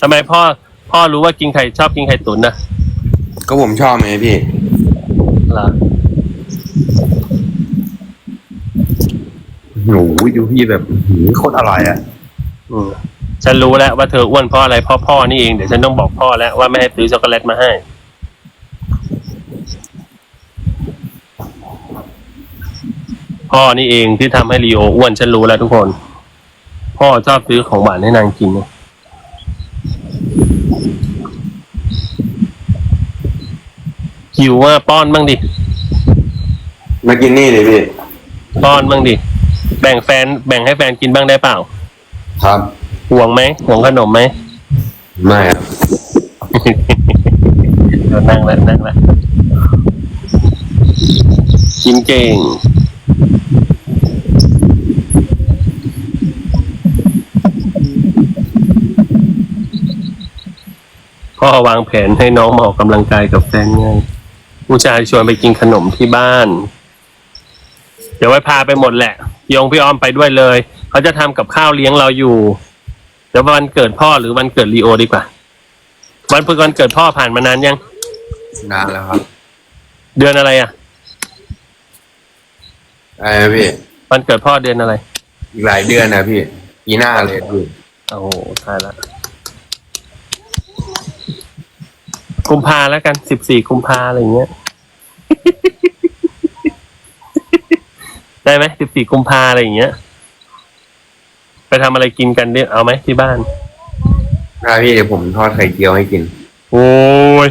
ทำไมพ่อ พ่อรู้ว่ากินไข่ชอบกินไข่ตุ๋นนะก็ผมชอบไงพี่ เหรอโอ้โหดูพี่แบบอื้อหือโคตรอร่อยอะ อืมฉันรู้แล้วว่าเธออ้วนเพราะอะไรเพราะพ่อนี่เองเดี๋ยวฉันต้องบอกพ่อแล้วว่าไม่ให้ซื้อช็อกโกแลตมาให้ พ่อนี่เองที่ทำให้ลีโออ้วนฉันรู้แล้วทุกคน พ่อชอบซื้อของหวานให้นางกินนะ หิวว่าป้อนบ้างดิ มากินนี่เลยพี่ ป้อนบ้างดิ แบ่งแฟน แบ่งให้แฟนกินบ้างได้เปล่า ครับห่วงไหมห่วงขนมไหม ไม่ครับ เดี๋ยวนั่งแล้วนั่งแล้วกินเก่ง พ่อวางแผนให้น้องมาออกกำลังกายกับแฟนไง ผู้ชายชวนไปกินขนมที่บ้าน เดี๋ยวไว้พาไปหมดแหละยงพี่อ้อมไปด้วยเลย เขาจะทำกับข้าวเลี้ยงเราอยู่ เดี๋ยววันเกิดพ่อหรือวันเกิดลีโอดีกว่า วันเพื่อวันเกิดพ่อผ่านมานานยัง นานแล้วครับ เดือนอะไรอะอะไรนะพี่ วันเกิดพ่อเดือนอะไร อีกหลายเดือนนะพี่ปีหน้าเลยพี่โอ้โหตายละ กุมภาแล้วกันสิบสี่กุมภาอะไรอย่างเงี้ย ได้ไหมสิบสี่กุมภาอะไรอย่างเงี้ย ไปทำอะไรกินกันเนี่ยเอาไหมที่บ้านได้พี่เดี๋ยวผมทอดไข่เจียวให้กิน โอ้ย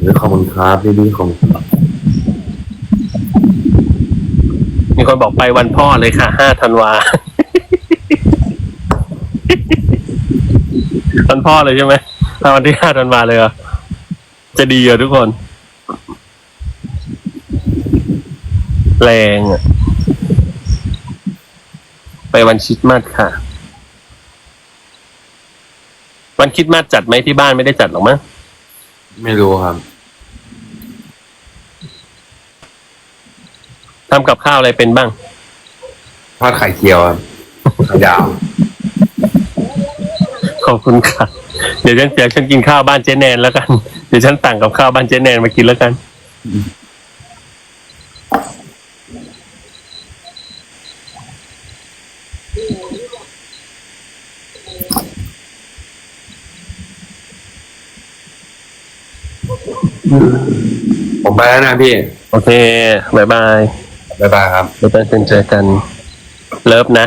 หรือขอบคุณครับพี่พี่ของมีคนบอกไปวันพ่อเลยค่ะห้าธันวา วันพ่อเลยใช่ไหมถ้าวันที่ห้าธันวาเลยเหรอจะดีเหรอทุกคน แรงอะไปวันคริดมาสค่ะ วันคริดมาสจัดไหมที่บ้านไม่ได้จัดหรอกมั้งไม่รู้ครับทำกับข้าวอะไรเป็นบ้าง ทอดไข่เจียวครับไข่ดาวข อบคุณค่ะ เดี๋ยวฉันเดี๋ยวฉันกินข้าวบ้านเจ๊แนนแล้วกัน เดี๋ยวฉันสั่งกับข้าวบ้านเจ๊แนนมากินแล้วกัน ผมไปแล้วนะพี่ โอเคบายบายบ๊ายบายครับ เดี๋ยวไปเจอกัน เลิฟนะ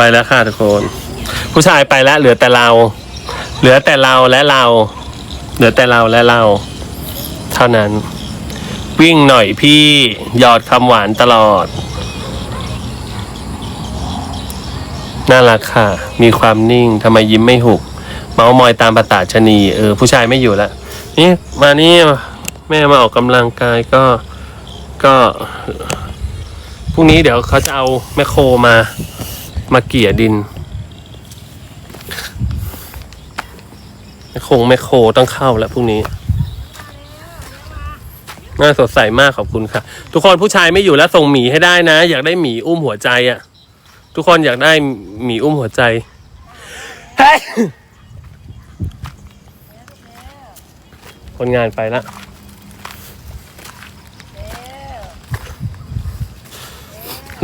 ไปแล้วค่ะทุกคน ผู้ชายไปแล้ว เหลือแต่เรา เหลือแต่เราและเรา เหลือแต่เราและเรา เท่านั้น วิ่งหน่อยพี่หยอดคำหวานตลอด น่ารักค่ะ มีความนิ่งทำไมยิ้มไม่หุบเมาส์มอยตามประตาชนีเออผู้ชายไม่อยู่ล้วนี่มานี่แม่มาออกกำลังกายก็ก็พรุ่งนี้เดี๋ยวเขาจะเอาแมคโครมา มาเกี่ยดินคโครแมคโครต้องเข้าแล้วพรุ่งนี้น่าสดใสมากขอบคุณค่ะ ทุกคนผู้ชายไม่อยู่แล้วส่งหมีให้ได้นะ อยากได้หมีอุ้มหัวใจอะ่ะ ทุกคนอยากได้หมีอุ้มหัวใจคนงานไปละ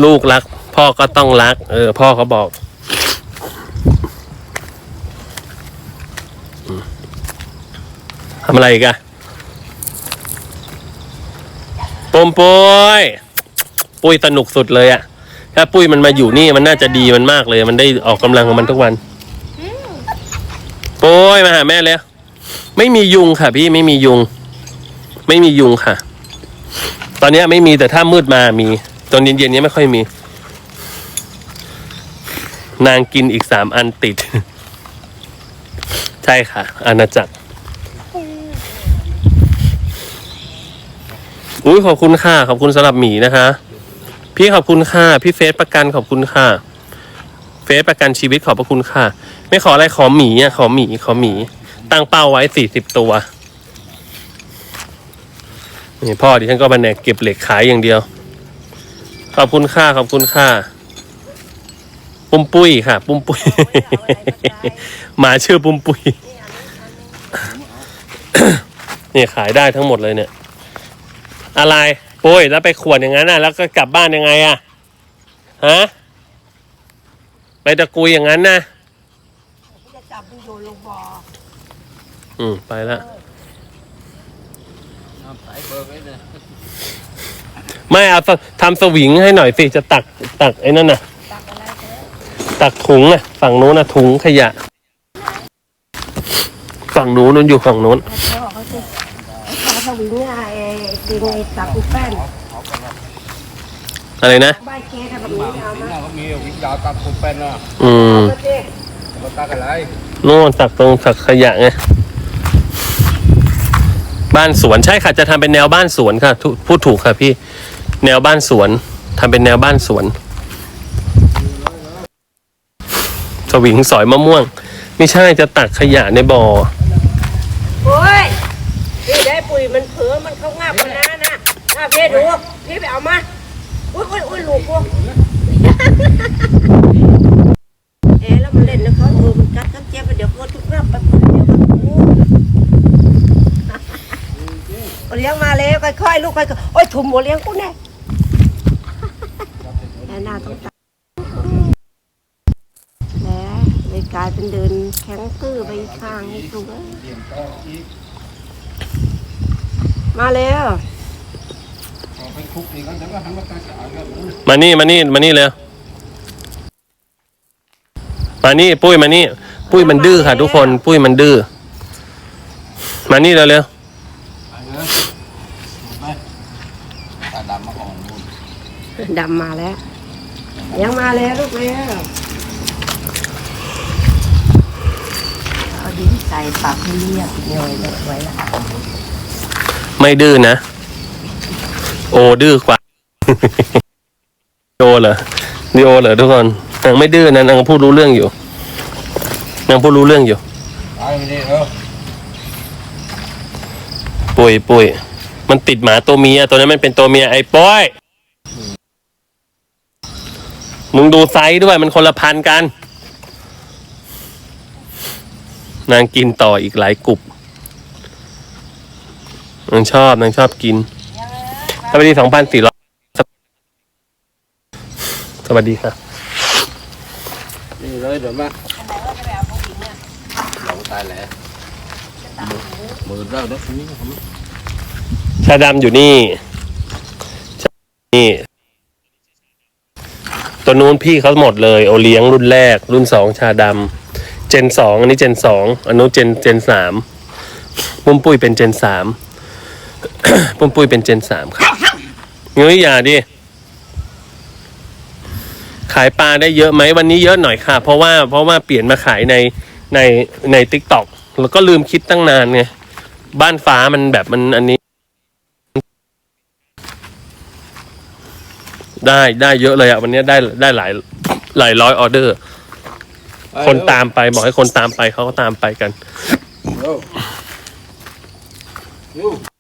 ลูกรัก พ่อก็ต้องรัก เออ พ่อเขาบอก ทำอะไรอีกอะปมปุ้ยปุ้ยสนุกสุดเลยอะถ้าปุ้ยมันมาอยู่นี่มันน่าจะดีมันมากเลย มันได้ออกกำลังของมันทุกวันปุ้ยมาหาแม่แล้ว ไม่มียุงค่ะ พี่ไม่มียุง ไม่มียุงค่ะ ตอนนี้ไม่มีแต่ถ้ามืดมามี ตอนเย็นๆนี้ไม่ค่อยมี นางกินอีกสามอันติด ใช่ค่ะ อาณาจักรอุ้ยขอบคุณค่ะ ขอบคุณสำหรับหมีนะคะ พี่ขอบคุณค่ะ พี่เฟซประกันขอบคุณค่ะ เฟซประกันชีวิตขอบพระคุณค่ะ ไม่ขออะไรขอหมีอะขอหมีขอหมี ตั้งเป้าไว้สี่สิบตัวนี่พ่อดิฉันก็มาแนกเก็บเหล็กขายอย่างเดียว ขอบคุณค่าขอบคุณค่า ปุ้มปุ้ยค่ะ ปุ้มปุ้ย หมาชื่อปุ้มปุ้ย เนี่ยขายได้ทั้งหมดเลยเนี่ย อะไรปุ้ยแล้วไปขวนอย่างนั้นน่ะ แล้วก็กลับบ้านยังไงอะฮะไปตะกุยอย่างนั้นนะจะจับมันโยนลงบ่ออืมไปแล้วไม่เอาทำสวิงให้หน่อยสิจะตักตักไอ้นั่นน่ะ ตักอะไรเถอะ ตักถุงอะฝั่งโน้นนะถุงขยะ ฝั่งนู้นนู้นอยู่ฝั่งนู้นเขาบอกเขาจะเขาสวิงเนี่ยไอ้ดิงไอ้ตักอุแป้นอะไรนะใบเกทำแบบนี้เอามาเขามีวิญญาณตัดผมเป็นอะอืมเอาสิมาตัดอะไรนู่นตักตรงตักขยะไงบ้านสวนใช่ค่ะจะทำเป็นแนวบ้านสวนค่ะทุพูดถูกค่ะพี่ แนวบ้านสวนทำเป็นแนวบ้านสวน สวิงสอยมะม่วง ไม่ใช่จะตักขยะในบ่อโอ้ยพี่ได้ปุ๋ยมันเผลอมันเข้างับมันนะนะอะพี่ดูพี่ไปเอามาอุ้ยอุ้ยอุ้ยลูกพวกเอ๊ะแล้วมันเล่นนะเขาเออมันกัดกันเจ็บไปเดี๋ยวเขาทุกงับไปเดี๋ยวมันโอ้เลี้ยงมาแล้วค่อยๆลูกค่อยๆโอ้ยถุ่มหัวเลี้ยงกูแน่แน่น่าต้องตายแหมเลยกลายเป็นเดิน แข็งตื้อไปอีกข้างให้ถูกเลยมาแล้วมานี่มานี่มานี่เลยมานี่ปุ้ยมานี่ ปุ้ยมันดื้อค่ะ ทุกคนปุ้ยมันดื้อมานี่เร็วเร็วตาดำมาของนู่นดำมาแล้วยังมาแล้วลูกแล้วเอาดิน ใส่ปากให้เรียบหน่อยเลยไว้ละไม่ดื้อนะ โอดื้อกว่า โอเหรอดีโอเหรอทุกคนนางไม่ดื้อนะนางพูดรู้เรื่องอยู่นางพูดรู้เรื่องอยู่ตายไม่ได้เออปุยปุยมันติดหมาตัวเมียตัวนั้นมันเป็นตัวเมียไอ้ป้อยมึงดูไซส์ด้วยมันคนละพันกัน นางกินต่ออีกหลายกลุ่มนางชอบนางชอบกินสวัสดีสองพันสี่ร้อยสวัสดีค่ะนี่เลยเดี๋ยวมาหลงตายแล้วมือเราเด็กนี้ชาดำอยู่นี่ชานี่ ตัวนู้นพี่เขาหมดเลย โอเลี้ยงรุ่นแรก รุ่นสองชาดำเจนสองอันนี้เจนสองอันนู้นเจนเจนสามปุ้มปุ้ยเป็นเจนสามปุ้มปุ้ยเป็นเจนสามครับเงี้ยอย่าดิขายปลาได้เยอะไหมวันนี้เยอะหน่อยค่ะ เพราะว่าเพราะว่าเปลี่ยนมาขายในในในทิกตอกแล้วก็ลืมคิดตั้งนานไงบ้านฟ้ามันแบบมันอันนี้ ได้ได้เยอะเลยอะวันนี้ได้ได้หลายหลายร้อยออเดอร์ คนตามไปบอกให้คนตามไปเขาก็ตามไปกันโอ้ยน้องนี่